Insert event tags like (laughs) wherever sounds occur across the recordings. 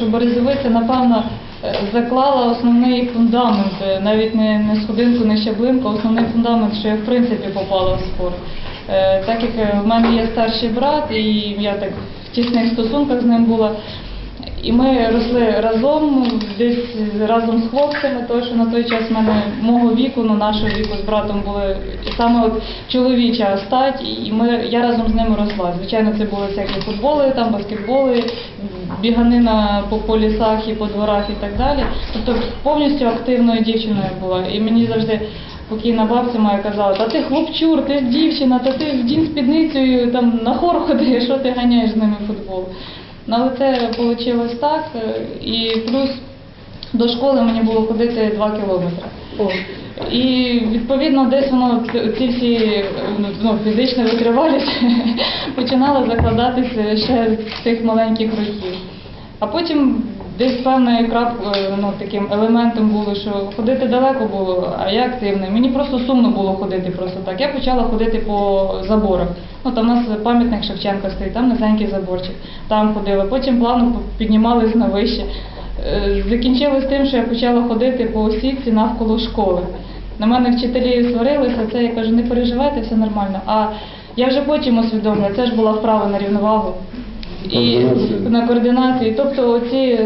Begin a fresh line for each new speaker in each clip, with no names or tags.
що Березовиця, напевно, е, заклала основний фундамент, е, навіть не, не сходинку, не щаблинку, основний фундамент, що я в принципі попала в спорт. Е, Так як в мене є старший брат, і я так в тісних стосунках з ним була. І ми росли разом, десь разом з хлопцями, тому що на той час в мене мого віку, ну нашого віку з братом були саме от чоловіча стать, і ми, я разом з ними росла. Звичайно, це були всякі футболи, там баскетболи, біганина по, по лісах і по дворах і так далі. Тобто повністю активною дівчиною була. І мені завжди покійна бабця моя казала, та ти хлопчур, ти дівчина, та ти в дін спідницею там на хор ходиш, що ти ганяєш з ними футбол. Ну, але це вийшло так. е, І плюс до школи мені було ходити 2 кілометри. І відповідно десь воно ці всі е, ну, фізична витривалість (laughs) починала закладатися ще з тих маленьких років. А потім десь певний крап е, ну, таким елементом було, що ходити далеко було, а я активна. Мені просто сумно було ходити просто так. Я почала ходити по заборах. Ну там у нас пам'ятник Шевченка стоїть, там низенький заборчик. Там ходила. Потім плавно піднімались на вище. Е, Закінчилось тим, що я почала ходити по сітці навколо школи. На мене вчителі сварилися, це я кажу, не переживайте, все нормально. А я вже потім усвідомила, це ж була вправа на рівновагу. І на координацію. Тобто оці,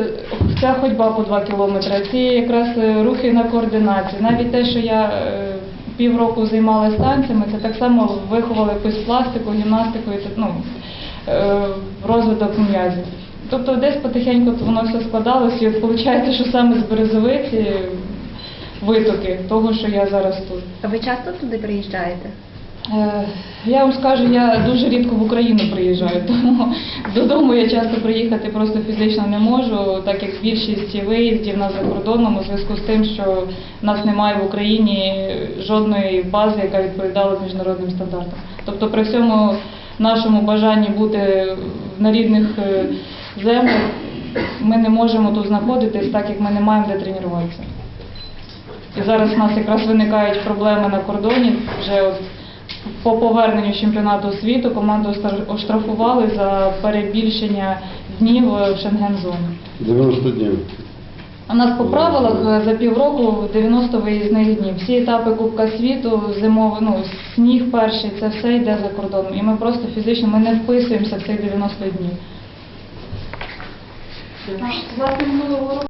ця ходьба по 2 кілометри, ці якраз е, рухи на координацію. Навіть те, що я е, півроку займалася танцями, це так само виховали якусь пластику, гімнастику і ну, е, розвиток м'язів. Тобто десь потихеньку воно все складалося, і виходить, що саме з березовиці витоки того, що я зараз тут.
А ви часто туди приїжджаєте?
Е, Я вам скажу, я дуже рідко в Україну приїжджаю, (laughs) тому додому я часто приїхати просто фізично не можу, так як більшість виїздів на за кордоном у зв'язку з тим, що в нас немає в Україні жодної бази, яка відповідала міжнародним стандартам. Тобто при всьому нашому бажанні бути на рідних е, землях ми не можемо тут знаходитись, так як ми не маємо де тренуватися. І зараз у нас якраз виникають проблеми на кордоні. Вже от по поверненню з чемпіонату світу команду оштрафували за перебільшення днів в Шенген-зоні.
90 днів.
У нас по правилах е, за півроку 90 виїзних днів. Всі етапи Кубка світу, зимовий, ну, сніг перший, це все йде за кордоном. І ми просто фізично ми не вписуємося в цих 90 днів.
Власне, минулого року